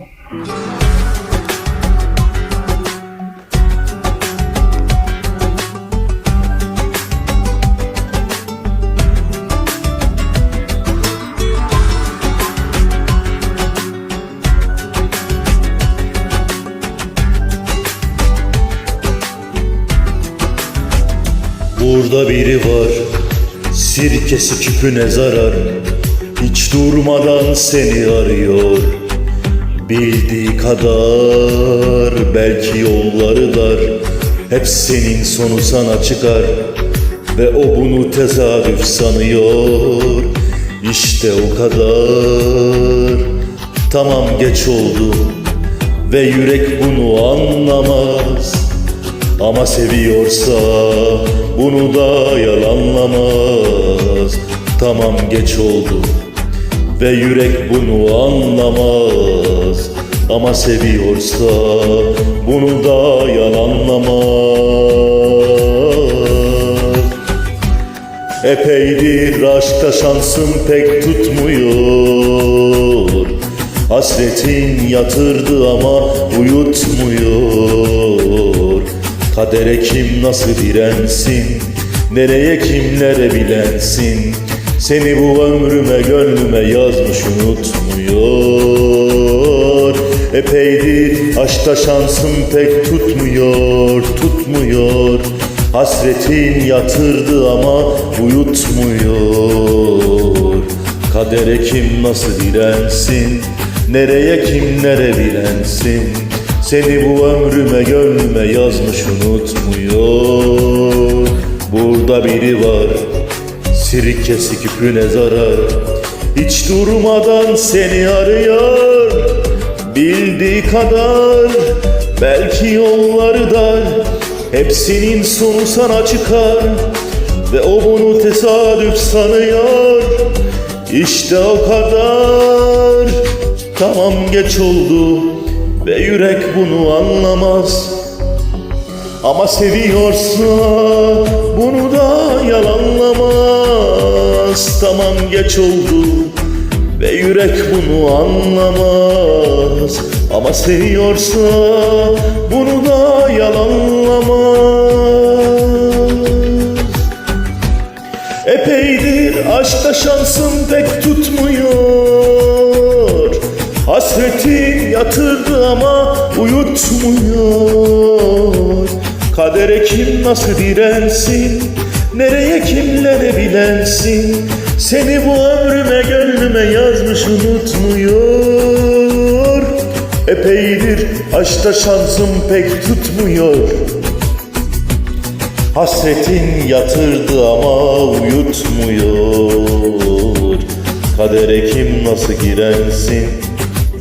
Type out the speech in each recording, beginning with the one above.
Burada biri var Sirkesi küpüne zarar Hiç durmadan seni arıyor Bildiği kadar Belki yolları dar Hep senin sonu sana çıkar Ve o bunu tesadüf sanıyor. İşte o kadar. Tamam geç oldu Ve yürek bunu anlamaz. Ama seviyorsa bunu da yalanlamaz. Tamam geç oldu ve yürek bunu anlamaz Ama seviyorsa bunu da yalanlamaz Epeydir aşkta şansım pek tutmuyor. Hasretin yatırdı ama uyutmuyor. Kadere kim nasıl dirensin Nereye kimlere bilensin? Seni bu ömrüme gönlüme yazmış unutmuyor Epeydir aşkta şansım pek tutmuyor Tutmuyor. Hasretin yatırdı ama uyutmuyor. Kadere kim nasıl dirensin Nereye kimlere bilensin Seni bu ömrüme gönlüme yazmış unutmuyor. Burada biri var Sirkesi küpüne zarar. Hiç durmadan seni arıyor Bildiği kadar Belki yolları dar Hepsinin sonu sana çıkar Ve o bunu tesadüf sanıyor. İşte o kadar Tamam geç oldu Ve yürek bunu anlamaz. Ama seviyorsa Bunu da yalanlamaz. Tamam geç oldu yürek bunu anlamaz. Ama seviyorsa bunu da yalanlamaz. Epeydir aşkta şansım pek tutmuyor. Hasretin yatırdı ama uyutmuyor. Kadere kim nasıl dirensin Nereye kimlere bilensin? Seni bu ömrüme gönlüme yazmış unutmuyor. Epeydir aşkta şansım pek tutmuyor. Hasretin yatırdı ama uyutmuyor. Kadere kim nasıl girensin?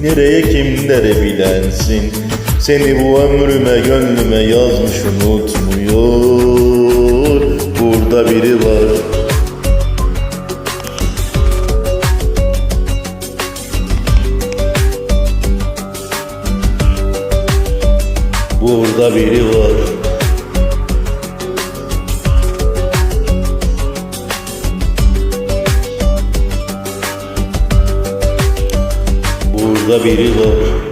Nereye kimlere bilensin? Seni bu ömrüme gönlüme yazmış unutmuyor. Burada biri var Burada biri var. Burada biri var